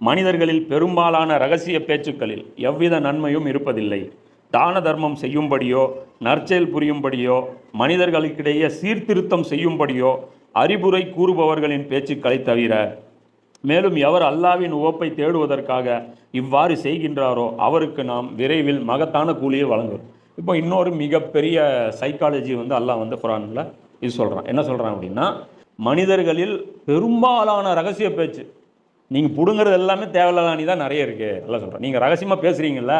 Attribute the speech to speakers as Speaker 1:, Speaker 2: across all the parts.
Speaker 1: மனிதர்களில் பெரும்பாலான ரகசிய பேச்சுக்களில் எவ்வித நன்மையும் இருப்பதில்லை. தான தர்மம் செய்யும்படியோ நற்செயல் புரியும்படியோ மனிதர்களுக்கிடையே சீர்திருத்தம் செய்யும்படியோ அறிவுரை கூறுபவர்களின் பேச்சுக்களை தவிர மேலும் எவர் அல்லாவின் உவப்பை தேடுவதற்காக இவ்வாறு செய்கின்றாரோ அவருக்கு நாம் விரைவில் மகத்தான கூலியை வழங்குவோம். இப்போ இன்னொரு மிகப்பெரிய சைக்காலஜி வந்து அல்லாஹ் வந்து குரானில் இது சொல்கிறான் என்ன சொல்கிறான் அப்படின்னா மனிதர்களில் பெரும்பாலான ரகசிய பேச்சு நீங்கள் பிடுங்குறது எல்லாமே தேவையில்லாதானி தான் நிறைய இருக்குது எல்லாம் சொல்கிறேன் நீங்கள் ரகசியமாக பேசுகிறீங்கள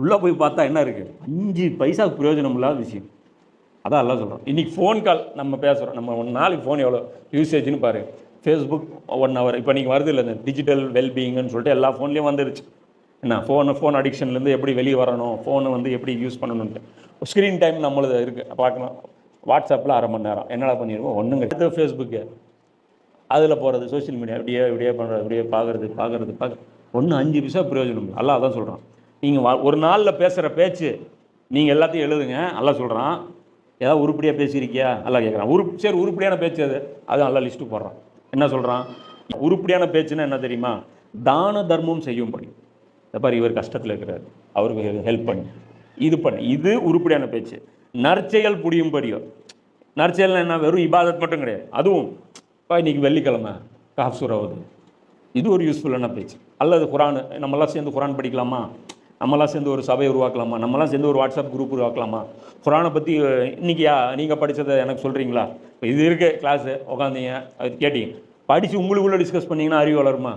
Speaker 1: உள்ளே போய் பார்த்தா என்ன இருக்குது அஞ்சு பைசா பிரயோஜனம் இல்லாத விஷயம். அதான் எல்லாம் சொல்கிறோம் இன்றைக்கி ஃபோன் கால் நம்ம பேசுகிறோம் நம்ம ஒன் நாளைக்கு ஃபோன் எவ்வளோ? யூசேஜ்னு பாரு. ஃபேஸ்புக் ஒன் ஹவர் இப்போ நீங்கள் வருது இல்லை இந்த டிஜிட்டல் வெல்பீயிங்னு சொல்லிட்டு எல்லா ஃபோன்லேயும் வந்துருச்சு. என்ன ஃபோனு ஃபோன் அடிக்ஷன்லேருந்து எப்படி வெளியே வரணும்? ஃபோனை வந்து எப்படி யூஸ் பண்ணணுன்ட்டு ஸ்க்ரீன் டைம் நம்மளது இருக்குது பார்க்கணும் வாட்ஸ்அப்பில் அரை மணி நேரம். என்னடா பண்ணிடுவோம் ஒன்றுங்க அடுத்து ஃபேஸ்புக்கு அதில் போகிறது சோஷியல் மீடியா இப்படியே இப்படியே பண்ணுறது இப்படியே பார்க்குறது பார்க்குறது பார்க்க ஒன்று அஞ்சு பைசா பிரயோஜனம். இல்லை அல்லா அதான் சொல்கிறான் நீங்கள் ஒரு நாளில் பேசுகிற பேச்சு நீங்கள் எல்லாத்தையும் எழுதுங்க நல்லா சொல்கிறான் ஏதாவது உருப்படியாக பேசியிருக்கியா? அல்லாஹ் கேட்குறான் உரு சரி உருப்படியான பேச்சு அது. அது நல்லா லிஸ்ட்டு போடுறான். என்ன சொல்கிறான் உருப்படியான பேச்சுன்னா என்ன தெரியுமா? தான தர்மம் செய்யும்படி இந்த பாரு இவர் கஷ்டத்தில் இருக்கிறார். அவருக்கு ஹெல்ப் பண்ணி. இது பண்ணி. இது உருப்படியான பேச்சு. நற்செயல் புரியும்படியோ நற்செயல்னா என்ன? வெறும் இபாதத் மட்டும் கிடையாது. அதுவும் இப்போ இன்னைக்கு வெள்ளிக்கிழமை காஃப் சூறாவது இது ஒரு யூஸ்ஃபுல்லான பேச்சு. அல்லது குரான் நம்மலாம் சேர்ந்து குரான் படிக்கலாமா? நம்மளாம் சேர்ந்து ஒரு சபை உருவாக்கலாமா? நம்மளாம் சேர்ந்து ஒரு வாட்ஸ்அப் குரூப் உருவாக்கலாமா? குரானை பற்றி இன்னைக்கியா நீங்கள் படித்ததை எனக்கு சொல்கிறீங்களா இப்போ இது இருக்குது கிளாஸு உட்காந்தீங்க அது கேட்டீங்க. படித்து உங்களுக்குள்ளே டிஸ்கஸ் பண்ணிங்கன்னா அறிவு வளருமா?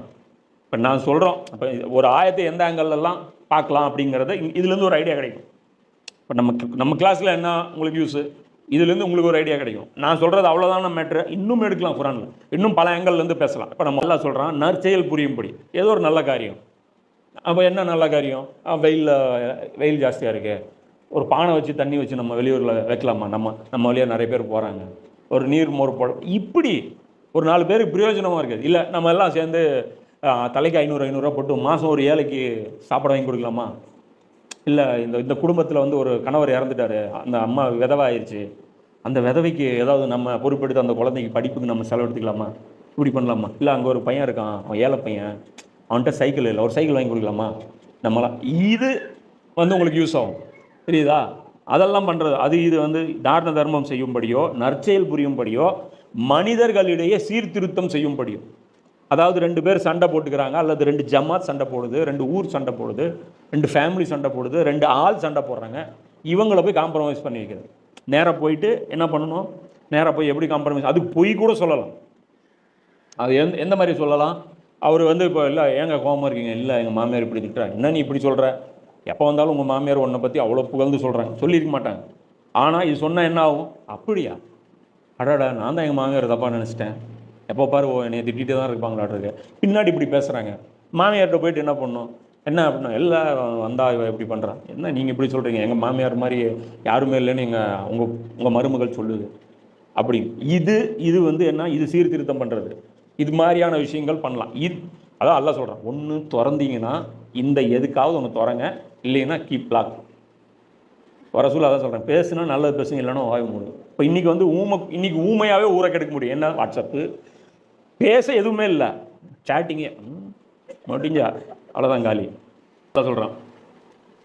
Speaker 1: இப்போ நான் சொல்கிறோம் இப்போ ஒரு ஆயத்தை எந்த ஆங்கிள்லாம் பார்க்கலாம் அப்படிங்கிறத இதுலேருந்து ஒரு ஐடியா கிடைக்கும். இப்போ நம்ம நம்ம கிளாஸில் என்ன உங்களுக்கு யூஸு இதுலேருந்து உங்களுக்கு ஒரு ஐடியா கிடைக்கும். நான் சொல்கிறது அவ்வளோதான மேட்ரு இன்னும் எடுக்கலாம் குரானில். இன்னும் பல ஆங்கிள்லேருந்து பேசலாம். இப்போ நம்ம எல்லாம் சொல்கிறோம் நற்செயல் புரியும்படி. ஏதோ ஒரு நல்ல காரியம். அப்போ என்ன நல்ல காரியம்? வெயிலில் வெயில் ஜாஸ்தியாக இருக்குது ஒரு பானை வச்சு தண்ணி வச்சு நம்ம வெளியூரில் வைக்கலாமா? நம்ம நம்ம வழியாக நிறைய பேர் போகிறாங்க ஒரு நீர் மோர் போட இப்படி ஒரு நாலு பேருக்கு பிரயோஜனமாக இருக்குது. இல்லை நம்ம எல்லாம் சேர்ந்து தலைக்கு ஐநூறு ஐநூறுரூவா போட்டு மாதம் ஒரு ஏழைக்கு சாப்பாடு வாங்கி கொடுக்கலாமா? இல்லை இந்த இந்த குடும்பத்தில் வந்து ஒரு கணவர் இறந்துட்டாரு. அந்த அம்மா விதவை ஆயிடுச்சு அந்த விதவைக்கு ஏதாவது நம்ம பொறுப்பெடுத்து அந்த குழந்தைக்கு படிப்புக்கு நம்ம செலவெடுத்துக்கலாமா இப்படி பண்ணலாமா? இல்லை அங்கே ஒரு பையன் இருக்கான் அவன் ஏழை பையன். அவன்கிட்ட சைக்கிள் இல்லை ஒரு சைக்கிள் வாங்கி கொடுக்கலாமா? நம்மளாம் இது வந்து உங்களுக்கு யூஸ் ஆகும். தெரியுதா அதெல்லாம் பண்ணுறது அது இது வந்து தாரண தர்மம் செய்யும்படியோ நற்செயல் புரியும்படியோ மனிதர்களிடையே சீர்திருத்தம் செய்யும்படியோ. அதாவது ரெண்டு பேர் சண்டை போட்டுக்கிறாங்க அல்லது ரெண்டு ஜமாத் சண்டை போடுது ரெண்டு ஊர் சண்டை போடுது ரெண்டு ஃபேமிலி சண்டை போடுது ரெண்டு ஆள் சண்டை போடுறாங்க. இவங்கள போய் காம்ப்ரமைஸ் பண்ணி வைக்கிறது. நேராக போயிட்டு என்ன பண்ணணும்? நேராக போய் எப்படி காம்ப்ரமைஸ் அதுக்கு பொய் கூட சொல்லலாம். அது எந்த எந்த மாதிரி சொல்லலாம்? அவர் வந்து இப்போ இல்லை ஏங்க கோவமா இருக்கீங்க? இல்லை எங்கள் மாமியார் இப்படி திட்டுறாங்க என்ன நீ இப்படி சொல்கிற எப்போ வந்தாலும் உங்கள் மாமியார் உன்னை பற்றி அவ்வளோ புகழ்ந்து சொல்கிறாங்க சொல்லியிருக்க மாட்டாங்க. ஆனால் இது சொன்னால் என்ன ஆகும்? அப்படியா? அடாடா நான் தான் எங்கள் மாமியார் தப்பாக நினச்சிட்டேன். எப்போ பாரு ஓ என்னை திட்டிகிட்டே தான் இருப்பாங்களாட்ருக்கு பின்னாடி இப்படி பேசுகிறாங்க மாமியார்கிட்ட போயிட்டு என்ன பண்ணும்? என்ன அப்படின்னா எல்லாம் வந்தா இவ இப்படி பண்ணுறான் என்ன நீங்கள் இப்படி சொல்கிறீங்க எங்கள் மாமியார் மாதிரி யாருமே இல்லைன்னு எங்கள் உங்கள் உங்கள் மருமகள் சொல்லுது. அப்படி இது இது வந்து என்ன? இது சீர்திருத்தம் பண்ணுறது இது மாதிரியான விஷயங்கள் பண்ணலாம். இது அதான் அல்ல சொல்கிறேன் ஒன்று திறந்தீங்கன்னா இந்த எதுக்காவது ஒன்று திறங்க. இல்லைன்னா கீப் லாக் சொல்ல அதான் சொல்கிறேன் பேசுனா நல்லது பேசுங்க. இல்லைன்னா வாய் மூடுங்க இப்போ இன்றைக்கி வந்து ஊமை இன்றைக்கி ஊமையாகவே ஊரை கெடுக்க முடியும். என்ன? வாட்ஸ்அப்பு. பேச எதுவுமே இல்லை. சேட்டிங்கே முடிஞ்சா அவ்வளோதான் காலி. அதான் சொல்கிறான்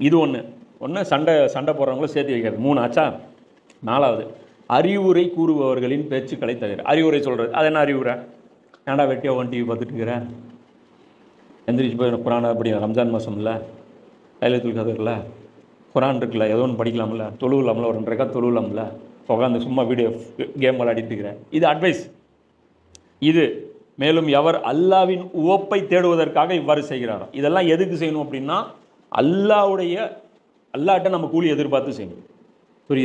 Speaker 1: இது ஒன்று ஒன்று சண்டை சண்டை போடுறவங்களும் சேர்த்து வைக்கிறது. மூணு ஆச்சா நாலாவது அறிவுரை கூறுபவர்களின் பேச்சுக்களை தவிர. அறிவுரை சொல்கிறது அது என்ன அறிவுரை? ஏன்டா வெட்டியா ஒன் டிவி பார்த்துட்டு இருக்கிறேன் எந்திரிச்சு போய் குரான் அப்படி ரம்ஜான் மாதம் இல்லை லைலத்துல் கதர்ல குரான் இருக்குல்ல ஏதோ ஒன்று படிக்கலாம்ல தொழுவலாம்ல ஒரு ரெண்டு ரெக்கா தொழுவலாம்ல உட்காந்து சும்மா வீடியோ கேம் விளையாடிட்டு இருக்கிறேன் இது அட்வைஸ் இது மேலும் எவர் அல்லாவின் உவப்பை தேடுவதற்காக இவ்வாறு செய்கிறாரோ. இதெல்லாம் எதுக்கு செய்யணும் அப்படின்னா அல்லாவுடைய அல்லாட்ட நம்ம கூலி எதிர்பார்த்து செய்யணும். புரியுது?